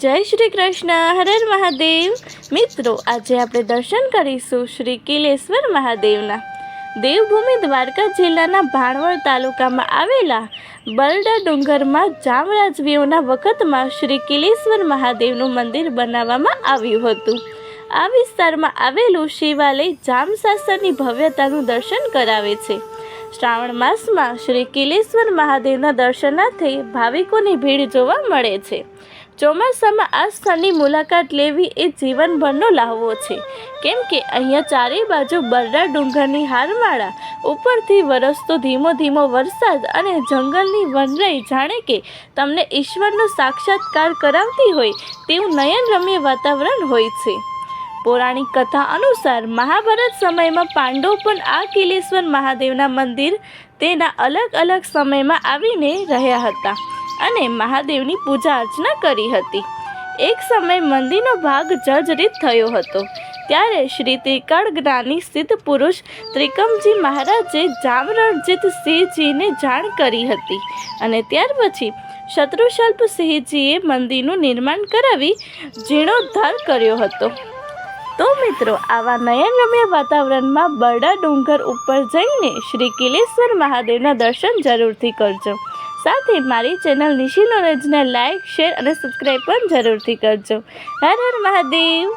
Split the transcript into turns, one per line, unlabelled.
જય શ્રી કૃષ્ણ, હર હર મહાદેવ. મિત્રો, આજે આપણે દર્શન કરીશું શ્રી કિલેશ્વર મહાદેવના. દેવભૂમિ દ્વારકા જિલ્લાના ભાણવડ તાલુકામાં આવેલા બરડા ડુંગરમાં જામરાજવીઓના વખતમાં શ્રી કિલેશ્વર મહાદેવનું મંદિર બનાવવામાં આવ્યું હતું. આ વિસ્તારમાં આવેલું શિવાલય જામશાસનની ભવ્યતાનું દર્શન કરાવે છે. શ્રાવણ માસમાં શ્રી કિલેશ્વર મહાદેવના દર્શનાર્થે ભાવિકોની ભીડ જોવા મળે છે. ચોમાસામાં આ સ્થળની મુલાકાત લેવી એ જીવનભરનો લાહવો છે. કેમ કે અહીંયા ચારે બાજુ બરડા ડુંગરની હારમાળા, ઉપરથી વરસતો ધીમો ધીમો વરસાદ અને જંગલની વનરાઈ જાણે કે તમને ઈશ્વરનો સાક્ષાત્કાર કરાવતી હોય તેવું નયનરમ્ય વાતાવરણ હોય છે. પૌરાણિક કથા અનુસાર મહાભારત સમયમાં પાંડવો પણ આ કિલેશ્વર મહાદેવના મંદિર તેના અલગ અલગ સમયમાં આવીને રહ્યા હતા. અને મહાદેવની પૂજા અર્ચના કરી હતી. એક સમય મંદિરનો ભાગ જર્જરિત થયો હતો. ત્યારે શ્રી ત્રિકાળ જ્ઞાની સિદ્ધ પુરુષ ત્રિકમજી મહારાજે જામરણજીત સિંહજીને જાણ કરી હતી અને ત્યાર પછી શત્રુશલ્પ સિંહજીએ મંદિરનું નિર્માણ કરાવી જીર્ણોદ્ધાર કર્યો હતો. તો મિત્રો, આવા નયનરમ્ય વાતાવરણમાં બરડા ડુંગર ઉપર જઈને શ્રી કિલેશ્વર મહાદેવના દર્શન જરૂરથી કરજો. સાથે મારી ચેનલ નિશી નોલેજને લાઇક શેર અને સબસ્ક્રાઈબ પણ જરૂરથી કરજો. હર હર મહાદેવ.